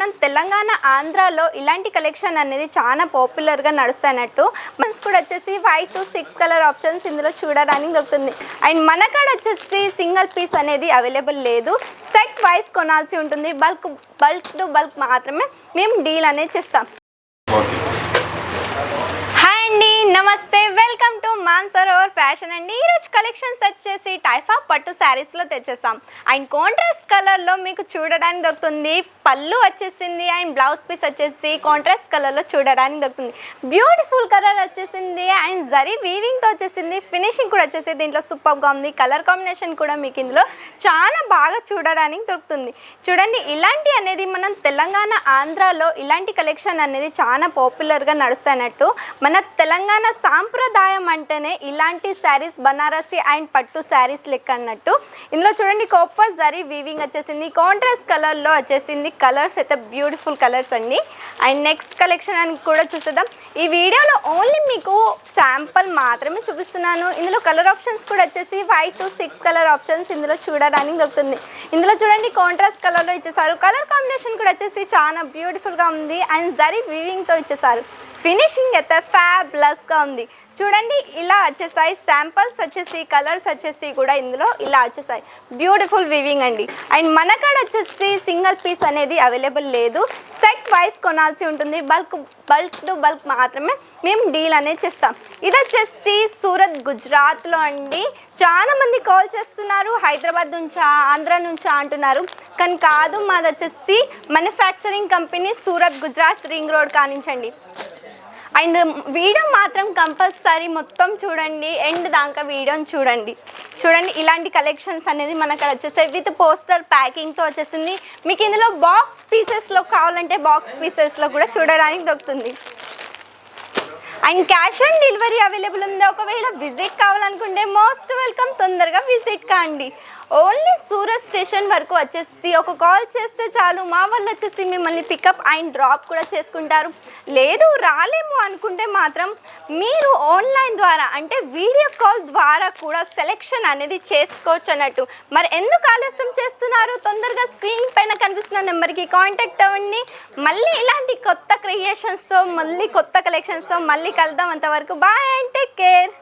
మనం తెలంగాణ ఆంధ్రాలో ఇలాంటి కలెక్షన్ అనేది చాలా పాపులర్గా నడుస్తున్నట్టు. మనస్ కూడా వచ్చేసి five to six colour options ఇందులో చూడడానికి దొరుకుతుంది. అండ్ మన కాడ వచ్చేసి సింగిల్ పీస్ అనేది అవైలబుల్ లేదు. సెట్ వైస్ కొనాల్సి ఉంటుంది. బల్క్ బల్క్ టు బల్క్ మాత్రమే మేము డీల్ అనేది చేస్తాం. ఓకే హాయ్ అండి. నమస్తే. వెల్కమ్ టు మాన్సరోవర్ ఫ్యాషన్ అండి. ఈరోజు కలెక్షన్స్ వచ్చేసి టైఫా పట్టు శారీస్లో తెచ్చేసాం. అండ్ కాంట్రాస్ట్ కలర్లో మీకు చూడడానికి దొరుకుతుంది. పళ్ళు వచ్చేసింది అండ్ బ్లౌజ్ పీస్ వచ్చేసి కాంట్రాస్ట్ కలర్లో చూడడానికి దొరుకుతుంది. బ్యూటిఫుల్ కలర్ వచ్చేసింది అండ్ జరీ వీవింగ్తో వచ్చేసింది ఫినిషింగ్ కూడా వచ్చేసి దీంట్లో సూపర్గా ఉంది. కలర్ కాంబినేషన్ కూడా మీకు ఇందులో చాలా బాగా చూడడానికి దొరుకుతుంది. చూడండి ఇలాంటి అనేది మనం తెలంగాణ ఆంధ్రాలో ఇలాంటి కలెక్షన్ అనేది చాలా పాపులర్గా నడుస్తున్నట్టు మన తెలంగాణ సాంప్రదాయం అంటేనే ఇలాంటి శారీస్ బనారసి అండ్ పట్టు శారీస్ లెక్క అన్నట్టు. ఇందులో చూడండి కోపర్ జరీ వీవింగ్ వచ్చేసింది. కాంట్రాస్ట్ కలర్లో వచ్చేసింది కలర్స్ అయితే బ్యూటిఫుల్ కలర్స్ అండి. అండ్ నెక్స్ట్ కలెక్షన్ అని కూడా చూసేద్దాం. ఈ వీడియోలో ఓన్లీ మీకు శాంపుల్ మాత్రమే చూపిస్తున్నాను. ఇందులో కలర్ ఆప్షన్స్ కూడా వచ్చేసి five to six colour options ఇందులో చూడడానికి దొరుకుతుంది. ఇందులో చూడండి కాంట్రాస్ట్ కలర్లో ఇచ్చేసారు. కలర్ కాంబినేషన్ కూడా వచ్చేసి చాలా బ్యూటిఫుల్గా ఉంది. అండ్ జరీ వీవింగ్తో ఇచ్చేసారు. ఫినిషింగ్ అయితే ఫ్యాబ్లస్గా ఉంది. చూడండి ఇలా వచ్చేసాయి. శాంపుల్స్ వచ్చేసి కలర్స్ వచ్చేసి కూడా ఇందులో ఇలా వచ్చేసాయి. బ్యూటిఫుల్ వివింగ్ అండి. అండ్ మన కాడ వచ్చేసి సింగిల్ పీస్ అనేది అవైలబుల్ లేదు. సెట్ వైస్ కొనాల్సి ఉంటుంది. బల్క్ బల్క్ టు బల్క్ మాత్రమే మేము డీల్ అనేది చేస్తాం. ఇది వచ్చేసి సూరత్ గుజరాత్లో అండి. చాలా మంది కాల్ చేస్తున్నారు. హైదరాబాద్ నుంచా ఆంధ్ర నుంచా అంటున్నారు. కానీ కాదు మాది వచ్చేసి manufacturing company Surat Gujarat ring road కానించండి. And video మాత్రం కంపల్సరీ మొత్తం చూడండి ఎండ్ దాకా వీడియోని చూడండి. చూడండి ఇలాంటి కలెక్షన్స్ అనేది మనకు వచ్చేసాయి విత్ పోస్టర్ ప్యాకింగ్తో వచ్చేసింది మీకు ఇందులో బాక్స్ పీసెస్లో కావాలంటే బాక్స్ పీసెస్లో కూడా చూడడానికి దొరుకుతుంది. And cash on delivery available ఉంది? ఒకవేళ విజిట్ కావాలనుకుంటే మోస్ట్ వెల్కమ్ తొందరగా విజిట్ కాండి. ఓన్లీ సూరత్ స్టేషన్ వరకు వచ్చేసి ఒక కాల్ చేస్తే చాలు. మా వాళ్ళు వచ్చేసి మిమ్మల్ని పికప్ అండ్ డ్రాప్ కూడా చేసుకుంటారు. లేదు రాలేము అనుకుంటే మాత్రం మీరు ఆన్లైన్ ద్వారా అంటే వీడియో కాల్ ద్వారా కూడా సెలెక్షన్ అనేది చేసుకోవచ్చు అన్నట్టు. మరి ఎందుకు ఆలస్యం చేస్తున్నారు? తొందరగా స్క్రీన్ పైన కనిపిస్తున్న నెంబర్కి కాంటాక్ట్ అవ్వండి. మళ్ళీ ఇలాంటి కొత్త క్రియేషన్స్తో మళ్ళీ కొత్త కలెక్షన్స్తో మళ్ళీ కలుద్దాం అంతవరకు. Bye and take care